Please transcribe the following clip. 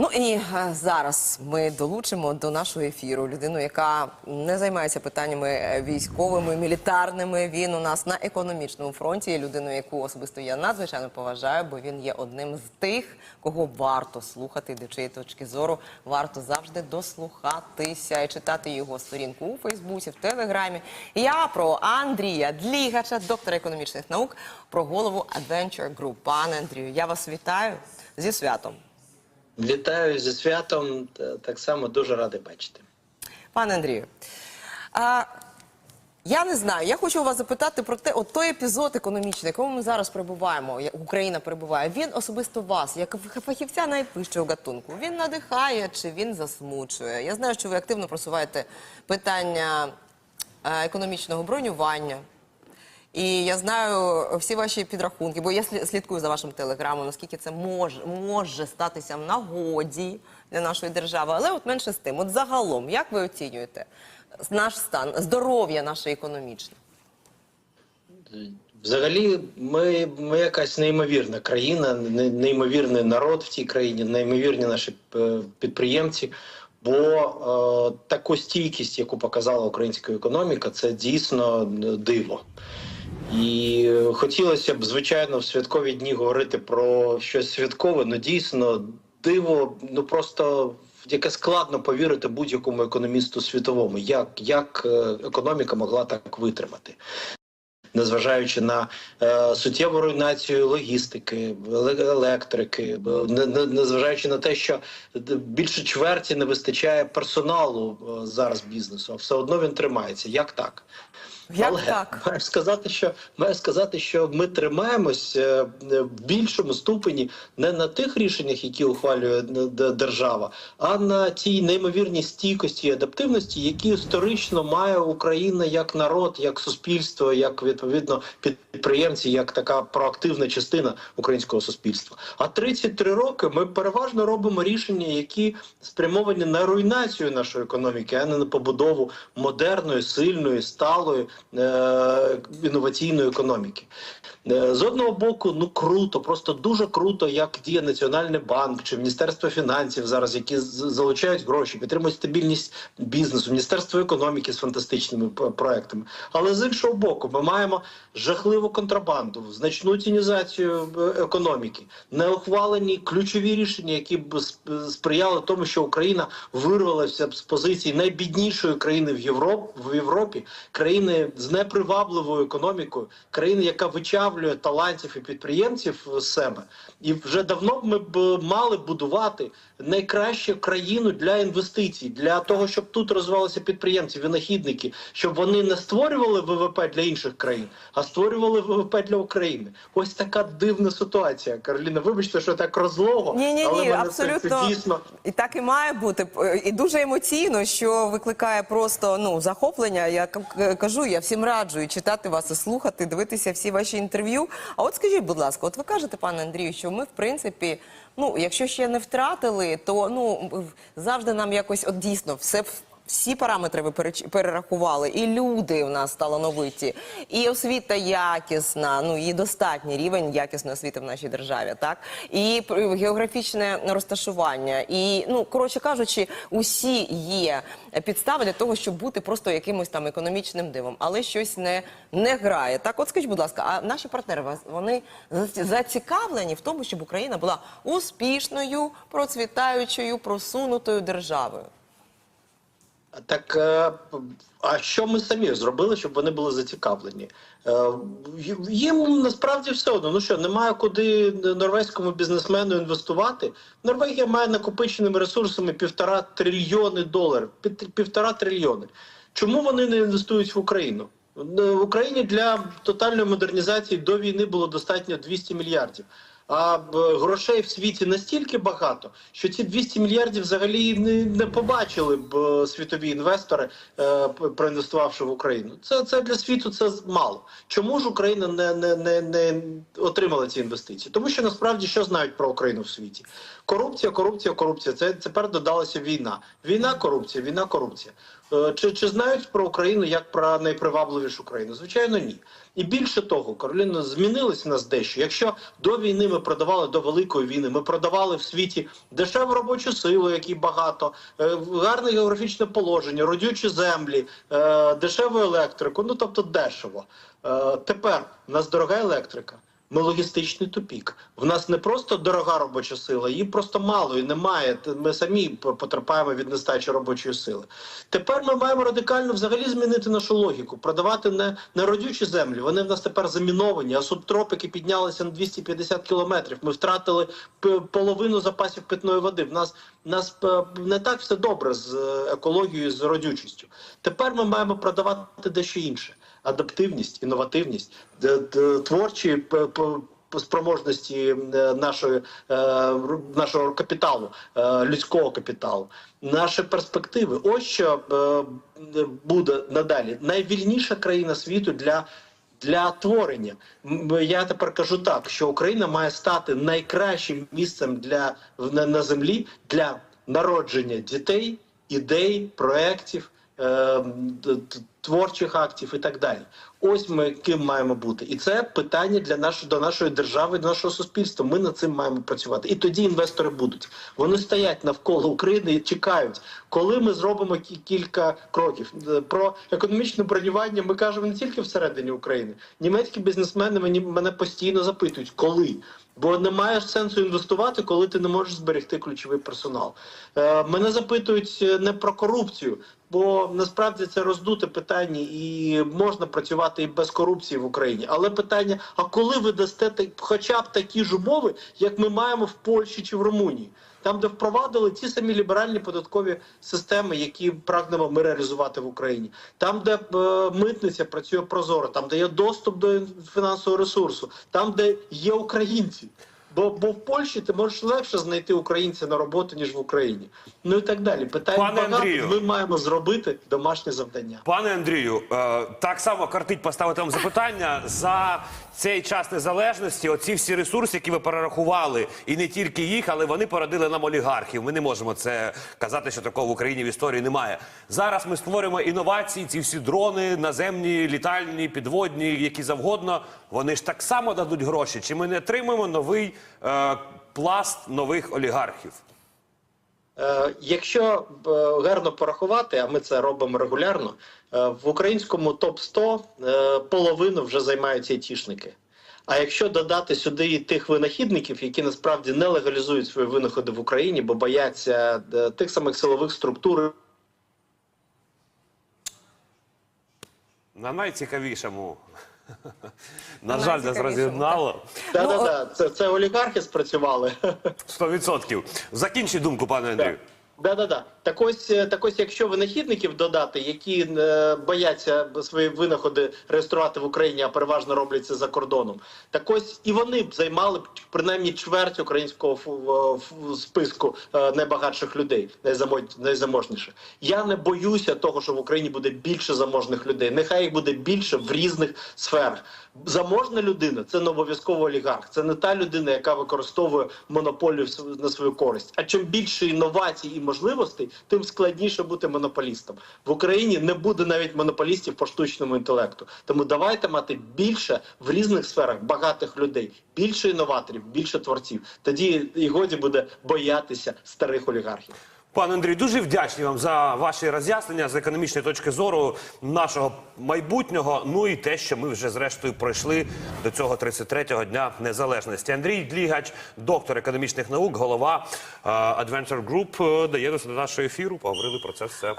Ну і е, зараз ми долучимо до нашого ефіру людину, яка не займається питаннями е, військовими, мілітарними. Він у нас на економічному фронті. Є людиною, яку особисто я надзвичайно поважаю, бо він є одним з тих, кого варто слухати, до чиєї точки зору варто завжди дослухатися і читати його сторінку у Фейсбуці, в Телеграмі. Я про Андрія Длігача, доктора економічних наук, про голову Adventure Group. Пане Андрію, я вас вітаю зі святом. Вітаю зі святом. Так само дуже радий бачити. Пане Андрію, а, я не знаю. Я хочу вас запитати про те, от той епізод економічний, якому ми зараз перебуваємо, Україна перебуває. Він особисто вас, як фахівця найвищого гатунку, він надихає чи він засмучує? Я знаю, що ви активно просуваєте питання економічного бронювання. І я знаю всі ваші підрахунки, бо я слідкую за вашим телеграмом, наскільки це може, може статися в нагоді для нашої держави. Але от менше з тим, от загалом, як ви оцінюєте наш стан, здоров'я наше економічне? Взагалі, ми, ми якась неймовірна країна, не- неймовірний народ в цій країні, неймовірні наші е, підприємці. Бо е, таку стійкість, яку показала українська економіка, це дійсно е, диво. І хотілося б, звичайно, в святкові дні говорити про щось святкове, але дійсно диво, ну просто яке складно повірити будь-якому економісту світовому, як, як е, економіка могла так витримати. Незважаючи на е, суттєву руйнацію логістики, електрики, не- не- незважаючи на те, що більше чверті не вистачає персоналу е, зараз бізнесу, а все одно він тримається. Як так? Як Але так? маю сказати, що маю сказати, що ми тримаємось е, е, в більшому ступені не на тих рішеннях, які ухвалює е, держава, а на тій неймовірній стійкості і адаптивності, які історично має Україна як народ, як суспільство, як відповідно підприємці, як така проактивна частина українського суспільства. А 33 роки ми переважно робимо рішення, які спрямовані на руйнацію нашої економіки, а не на побудову модерної, сильної, сталої інноваційної економіки. Е, З одного боку, ну круто, просто дуже круто, як діє Національний банк чи Міністерство фінансів зараз, які залучають гроші, підтримують стабільність бізнесу, Міністерство економіки з фантастичними проектами. Але з іншого боку, ми маємо жахливу контрабанду, значну тінізацію е, економіки, неухвалені ключові рішення, які б сп- сприяли тому, що Україна вирвалася з позиції найбіднішої країни в Європ в Європі, країни з непривабливою економікою, країни, яка вичавлює талантів і підприємців з себе. І вже давно ми б мали будувати найкращу країну для інвестицій, для того, щоб тут розвивалися підприємці, винахідники, щоб вони не створювали ВВП для інших країн, а створювали ВВП для України. Ось така дивна ситуація. Кароліна, вибачте, що так розлого, Ні, ні, але ні, абсолютно це дійсно. і так і має бути. І дуже емоційно, що викликає просто ну захоплення. Я кажу, я всім раджу і читати вас, і слухати, дивитися всі ваші інтерв'ю. А от скажіть, будь ласка, от ви кажете, пане Андрію, що ми в принципі, ну якщо ще не втратили, то ну завжди нам якось от дійсно все. В- Всі параметри ви перерахували, і люди у нас талановиті, і освіта якісна, ну і достатній рівень якісної освіти в нашій державі, так і географічне розташування, і ну коротше кажучи, усі є підстави для того, щоб бути просто якимось там економічним дивом, але щось не, не грає. Так, от скажіть, будь ласка, а наші партнери вони заці- зацікавлені в тому, щоб Україна була успішною, процвітаючою, просунутою державою. Так е, а що ми самі зробили, щоб вони були зацікавлені? Е, Їм насправді все одно. Ну що, немає куди норвезькому бізнесмену інвестувати. Норвегія має накопиченими ресурсами півтора трильйони доларів. Півтора трильйони. Чому вони не інвестують в Україну? В Україні для тотальної модернізації до війни було достатньо 200 мільярдів. А б, грошей в світі настільки багато, що ці 200 мільярдів взагалі не, не побачили б е, світові інвестори, е, проінвестувавши в Україну. Це, це для світу це мало. Чому ж Україна не, не, не, не отримала ці інвестиції? Тому що насправді що знають про Україну в світі? Корупція, корупція, корупція. Це тепер додалася війна. Війна, корупція, війна, корупція. Е, Чи, чи знають про Україну як про найпривабливішу країну? Звичайно, ні. І більше того, Кароліна, змінилось нас дещо. Якщо до війни ми продавали до великої війни, ми продавали в світі дешеву робочу силу, якій багато, е, гарне географічне положення, родючі землі, е, дешеву електрику. Ну тобто дешево. Тепер в нас дорога електрика. Ми логістичний тупік. В нас не просто дорога робоча сила, її просто мало і немає. Ми самі потерпаємо від нестачі робочої сили. Тепер ми маємо радикально взагалі змінити нашу логіку, продавати не, не родючі землі. Вони в нас тепер заміновані, а субтропіки піднялися на 250 кілометрів. Ми втратили половину запасів питної води. В нас, в нас не так все добре з е, екологією, з родючістю. Тепер ми маємо продавати дещо інше адаптивність, інновативність, творчі спроможності е, нашої е, нашого капіталу, е, людського капіталу, наші перспективи. Ось що буде надалі найвільніша країна світу для. Для творення я тепер кажу так, що Україна має стати найкращим місцем для на, на землі для народження дітей, ідей, проєктів, е, творчих актів і так далі. Ось ми ким маємо бути, і це питання для нашої до нашої держави, до нашого суспільства. Ми над цим маємо працювати. І тоді інвестори будуть. Вони стоять навколо України і чекають, коли ми зробимо кілька кроків. Е, Про економічне бронювання ми кажемо не тільки всередині України. Німецькі бізнесмени мені мене постійно запитують, коли. Бо немає сенсу інвестувати, коли ти не можеш зберегти ключовий персонал. Е, мене запитують е, не про корупцію, бо насправді це роздуте питання, і можна працювати і без корупції в Україні. Але питання: а коли ви дасте хоча б такі ж умови, як ми маємо в Польщі чи в Румунії? Там, де впровадили ті самі ліберальні податкові системи, які прагнемо ми реалізувати в Україні, там, де е, митниця працює прозоро, там, де є доступ до фінансового ресурсу, там, де є українці. Бо, бо в Польщі ти можеш легше знайти українця на роботу, ніж в Україні. Ну і так далі. Питань Пане багато. Андрію. Ми маємо зробити домашнє завдання. Пане Андрію, е, так само картить поставити вам запитання за цей час незалежності. Оці всі ресурси, які ви перерахували, і не тільки їх, але вони породили нам олігархів. Ми не можемо це казати, що такого в Україні в історії немає. Зараз ми створюємо інновації, ці всі дрони, наземні, літальні, підводні, які завгодно. Вони ж так само дадуть гроші. Чи ми не отримаємо новий пласт нових олігархів? Е, Якщо е, гарно порахувати, а ми це робимо регулярно, е, в українському топ 100 е, половину вже займають айтішники. А якщо додати сюди і тих винахідників, які насправді не легалізують свої винаходи в Україні, бо бояться е, тих самих силових структур На найцікавішому. На жаль, нас найцікавішому, роз'єднало. Да, да, да. Це, це олігархи спрацювали. 100%. Закінчи думку, пане Андрію. Да, да, да. Так ось, е, так ось, якщо винахідників додати, які е, бояться свої винаходи реєструвати в Україні, а переважно роблять це за кордоном, так ось і вони б займали б принаймні чверть українського в- в- списку е, найбагатших людей, найзамо- найзаможніших. Я не боюся того, що в Україні буде більше заможних людей. Нехай їх буде більше в різних сферах. Заможна людина це не обов'язково олігарх. Це не та людина, яка використовує монополію на свою користь. А чим більше інновацій і можливостей, тим складніше бути монополістом. В Україні не буде навіть монополістів по штучному інтелекту. Тому давайте мати більше в різних сферах багатих людей, більше інноваторів, більше творців. Тоді і годі буде боятися старих олігархів. Пане Андрій, дуже вдячні вам за ваші роз'яснення з економічної точки зору нашого майбутнього. Ну і те, що ми вже зрештою пройшли до цього 33-го дня незалежності. Андрій Длігач, доктор економічних наук, голова е, Adventure Group, дає до нашого ефіру. Поговорили про це все.